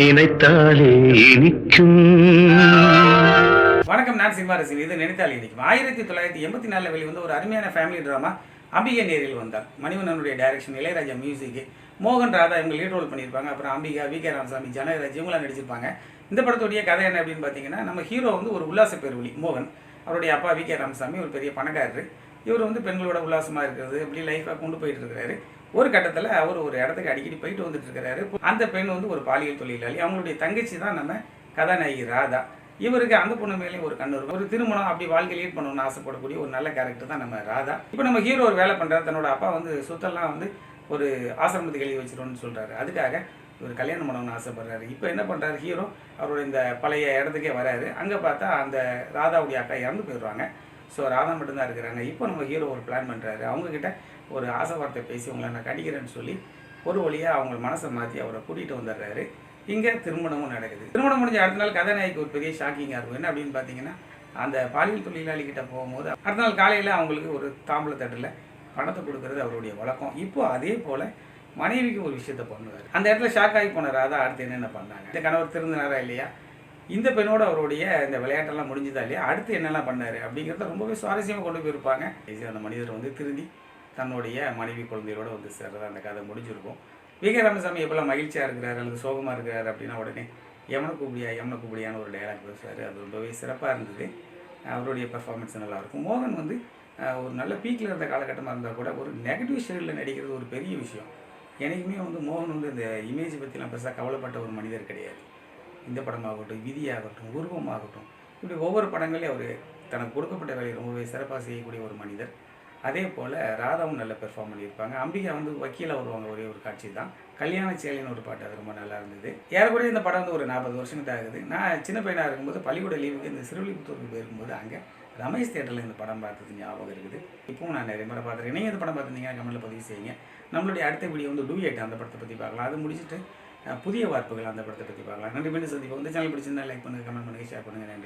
நினைத்தாலே இனிக்கும். வணக்கம் நான் சினிமா ரசிகன் இது நினைத்தாலே இனிக்கும். ஆயிரத்தி தொள்ளாயிரத்தி எண்பத்தி நாலில் வெளிவந்த ஒரு அருமையான ஃபேமிலி ட்ராமா அம்பிகை நேரில் வந்தார். மணிவண்ணனுடைய டைரக்ஷன் இளையராஜா மியூசிக் மோகன் ராதா இவங்க லீட் ரோல் பண்ணியிருப்பாங்க. அப்புறம் அம்பிகா வி கே ராமசாமி ஜனகராஜ் இவங்களாம் நடிச்சிருப்பாங்க. இந்த படத்துடைய கதை என்ன அப்படின்னு பார்த்தீங்கன்னா நம்ம ஹீரோ வந்து ஒரு உல்லாச பேர்வழி மோகன். அவருடைய அப்பா வி கே ராமசாமி ஒரு பெரிய பணக்காரர். இவர் வந்து பெண்களோட உல்லாசமாக இருக்கிறது இப்படி லைஃபாக கொண்டு போயிட்டு இருக்கிறாரு. ஒரு கட்டத்தில் அவர் ஒரு இடத்துக்கு அடிக்கடி போயிட்டு வந்துட்டு இருக்கிறாரு. அந்த பெண் வந்து ஒரு பாலியல் தொழிலாளி. அவங்களுடைய தங்கச்சி தான் நம்ம கதாநாயகி ராதா. இவருக்கு அந்த பொண்ணு மேலேயும் ஒரு கண்ணு இருக்கும். ஒரு திருமணம் அப்படி வாழ்க்கை லீட் பண்ணணும்னு ஆசைப்படக்கூடிய ஒரு நல்ல கேரக்டர் தான் நம்ம ராதா. இப்போ நம்ம ஹீரோ ஒரு வேலை பண்ணுறாரு தன்னோட அப்பா வந்து சொத்தெல்லாம் வந்து ஒரு ஆசிரமத்துக்கு எழுதி வச்சிடணும்னு சொல்கிறாரு அதுக்காக இவர் கல்யாணம் பண்ணணும்னு ஆசைப்படுறாரு. இப்போ என்ன பண்ணுறாரு ஹீரோ அவரோட இந்த பழைய இடத்துக்கே வராரு. அங்கே பார்த்தா அந்த ராதாவுடைய அக்கா இறந்து போயிடுவாங்க ஸோ ராதா மட்டும்தான் இருக்கிறாங்க. இப்போ நம்ம ஹீரோ ஒரு பிளான் பண்ணுறாரு அவங்கக்கிட்ட ஒரு ஆசை வார்த்தை பேசி உங்களை நான் கடிக்கிறேன்னு சொல்லி ஒரு வழியாக அவங்க மனசை மாற்றி அவரை கூட்டிகிட்டு வந்துடுறாரு. இங்கே திருமணமும் நடக்குது. திருமணம் முடிஞ்ச அடுத்த நாள் கதாநாயகிக்கு ஒரு பெரிய ஷாக்கிங்காக இருக்கும். என்ன அப்படின்னு பார்த்தீங்கன்னா அந்த பாலியல் தொழிலாளி கிட்ட போகும்போது அடுத்த நாள் காலையில் அவங்களுக்கு ஒரு தாம்பூல தட்டில் பணத்தை கொடுக்கறது அவருடைய வழக்கம். இப்போ அதே போல் மனைவிக்கு ஒரு விஷயத்த பண்ணுவார். அந்த இடத்துல ஷாக் ஆகி போன ராதா அடுத்து என்னென்ன பண்ணாங்க? இந்த கணவர் திருந்தினாரா இல்லையா? இந்த பெண்ணோட அவருடைய இந்த விளையாட்டெல்லாம் முடிஞ்சதா இல்லையா? அடுத்து என்னெல்லாம் பண்ணாரு? அப்படிங்கிறத ரொம்பவே சுவாரஸ்யமாக கொண்டு போயிருப்பாங்க. அந்த மனிதர் வந்து திருந்தி தன்னுடைய மனைவி குழந்தையோட வந்து சேர்றதா அந்த கதை முடிஞ்சிருக்கும். விகே ராமசாமி எப்பெல்லாம் மகிழ்ச்சியாக இருக்கிறாரு அல்லது சோகமாக இருக்கிறாரு அப்படின்னா உடனே யமன கூப்பிடியா யமன கூப்பிடியான்னு ஒரு டயலாக் பேசுவார். அது ரொம்பவே சிறப்பாக இருந்தது. அவருடைய பெர்ஃபார்மன்ஸ் நல்லாயிருக்கும் மோகன் வந்து ஒரு நல்ல பீக்கில் இருந்த காலகட்டமாக இருந்தால் கூட ஒரு நெகட்டிவ் ஷேடில் நடிக்கிறது ஒரு பெரிய விஷயம். எனக்குமே வந்து மோகன் வந்து இந்த இமேஜ் பற்றிலாம் பெருசாக கவலைப்பட்ட ஒரு மனிதர் கிடையாது. இந்த படமாகட்டும் விதியாகட்டும் உருவமாகட்டும் இப்படி ஒவ்வொரு படங்களையும் அவர் தனக்கு கொடுக்கப்பட்ட வேலையை ரொம்பவே சிறப்பாக செய்யக்கூடிய ஒரு மனிதர். அதே போல் ராதாவும் நல்லா பெர்ஃபார்ம் பண்ணியிருப்பாங்க. அம்பிகா வந்து வக்கீலாக வருவாங்க ஒரே ஒரு காட்சி தான். கல்யாண சேலின்னு ஒரு பாட்டு அது ரொம்ப நல்லா இருந்தது. ஏறக்குறைய இந்த படம் வந்து ஒரு நாற்பது வருஷங்கிட்ட ஆகுது. நான் சின்ன பையனாக இருக்கும்போது பள்ளிக்கூட லீவுக்கு இந்த சிறுவில்லிபுத்தூருக்கு போயிருக்கும்போது அங்கே ரமேஷ் தேட்டரில் இந்த படம் பார்த்தது ஞாபகம் இருக்குது. இப்போவும் நான் நிறைய முறை பார்த்துருக்கேன். நீங்கள் இந்த படம் பார்த்துருந்தீங்கன்னா கமெண்ட்டில் பதிவு செய்யுங்க. நம்மளுடைய அடுத்த வீடியோ வந்து டூயட் அந்த படத்தை பற்றி பார்க்கலாம். அது முடிச்சுட்டு புதிய வார்ப்புகள் அந்த படத்தை பற்றி பார்க்கலாம். நன்றி மீண்டும் சந்திப்போம். இந்த சேனல் பிடிச்சிருந்தா லைக் பண்ணுங்கள் கமெண்ட் பண்ணுங்கள் ஷேர் பண்ணுங்கள் நன்றி.